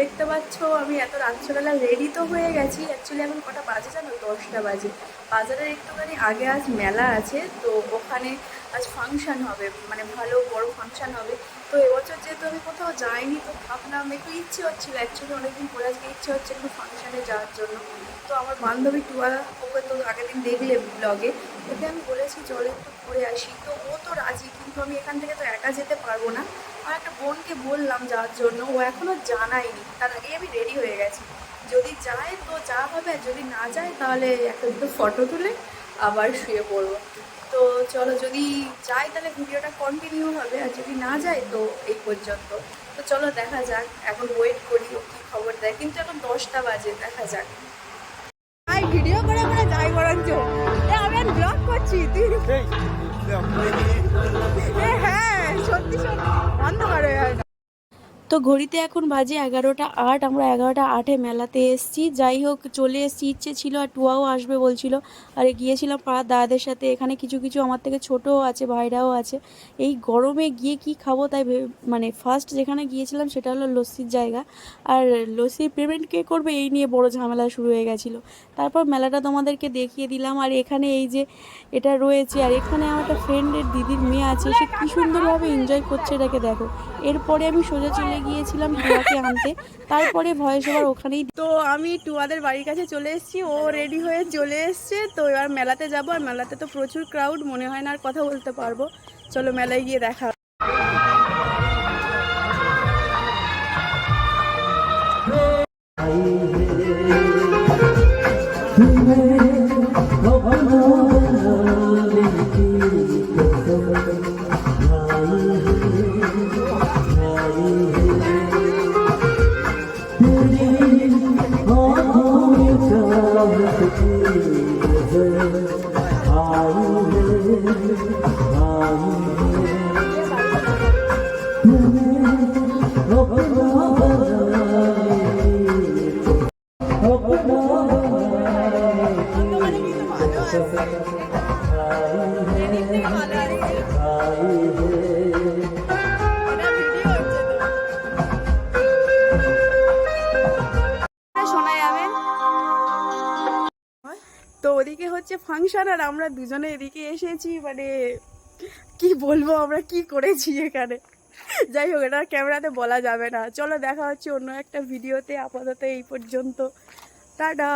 দেখতে পাচ্ছ, আমি এত রাত্রেবেলা রেডি তো হয়ে গেছি। অ্যাকচুয়ালি এখন কটা বাজে জানো? দশটা বাজে। বাজারের একটুখানি আগে আজ মেলা আছে, তো ওখানে আজ ফাংশন হবে মানে ভালো বড় ফাংশন হবে। তো এবছর যেহেতু আমি কোথাও যাইনি, তো ভাবলাম একটু ইচ্ছে হচ্ছিল। অ্যাকচুয়ালি অনেকদিন পরে আজকে ইচ্ছে হচ্ছে একটু ফাংশানে যাওয়ার জন্য। তো আমার বান্ধবী টুয়া ওকে তো আগের দিন দেখলে ব্লগে ওকে আমি বলেছি, চলে একটু ঘুরে আসি। তো ও তো রাজি, কিন্তু আমি এখান থেকে তো একা যেতে পারব না। আমার একটা বোনকে বললাম যাওয়ার জন্য, ও এখনও জানায়নি। তার আগেই আমি রেডি হয়ে গেছি। যদি যায়, তো যা হবে, আর যদি না যায়, তাহলে একটা দুটো ফটো তুলে আবার শুয়ে পড়ব। তো চলো যদি যাই তাহলে ভিডিওটা কন্টিনিউ হবে আর যদি না যায় তো এই পর্যন্ত তো চলো দেখা যাক এখন ওয়েট করি ও কী খবর দেয় কিন্তু এখন দশটা বাজে দেখা যাক আই ভিডিও করে করে যাই বরঞ্চ আমি আর ব্লগ করছি তুই হ্যাঁ সত্যি সত্যি অন্ধকার হয়ে গেল তো ঘড়িতে এখন বাজে এগারোটা আট, আমরা এগারোটা আটে মেলাতে এসেছি। যাই হোক, চলে এসেছি। ইচ্ছে ছিল আর টুয়াও আসবে বলছিল। আর গিয়েছিলাম পাড়ার দাদাদের সাথে। এখানে কিছু কিছু আমার থেকে ছোটও আছে, ভাইরাও আছে। এই গরমে গিয়ে কি খাব তাই মানে ফার্স্ট যেখানে গিয়েছিলাম সেটা হলো লস্যির জায়গা। আর লস্যির পেমেন্ট কে করবে এই নিয়ে বড় ঝামেলা শুরু হয়ে গেছিল। তারপর মেলাটা তোমাদেরকে দেখিয়ে দিলাম। আর এখানে এই যে এটা রয়েছে, আর এখানে আমার একটা ফ্রেন্ডের দিদির মেয়ে আছে। সে কী সুন্দরভাবে এনজয় করছে এটাকে দেখো। এরপরে আমি সোজা চলে গিয়েছিলাম টুয়াকে আনতে। তারপরে ভয়েস ওভার ওখানেই তো আমি টুয়াদের বাড়ির কাছে চলে এসেছি। ও রেডি হয়ে চলে এসছে। তো এবার মেলাতে যাব। আর মেলাতে তো প্রচুর ক্রাউড মনে হয় না আর কথা বলতে পারব। চলো মেলায় গিয়ে দেখা হবে। শোনা ওদিকে হচ্ছে ফাংশন আর আমরা দুজনে এদিকে এসেছি মানে কি বলব আমরা, কি করেছি এখানে? যাই হোক, এটা ক্যামেরাতে বলা যাবে না। চলো দেখা হচ্ছে অন্য একটা ভিডিওতে, আপাতত এই পর্যন্ত। টাটা!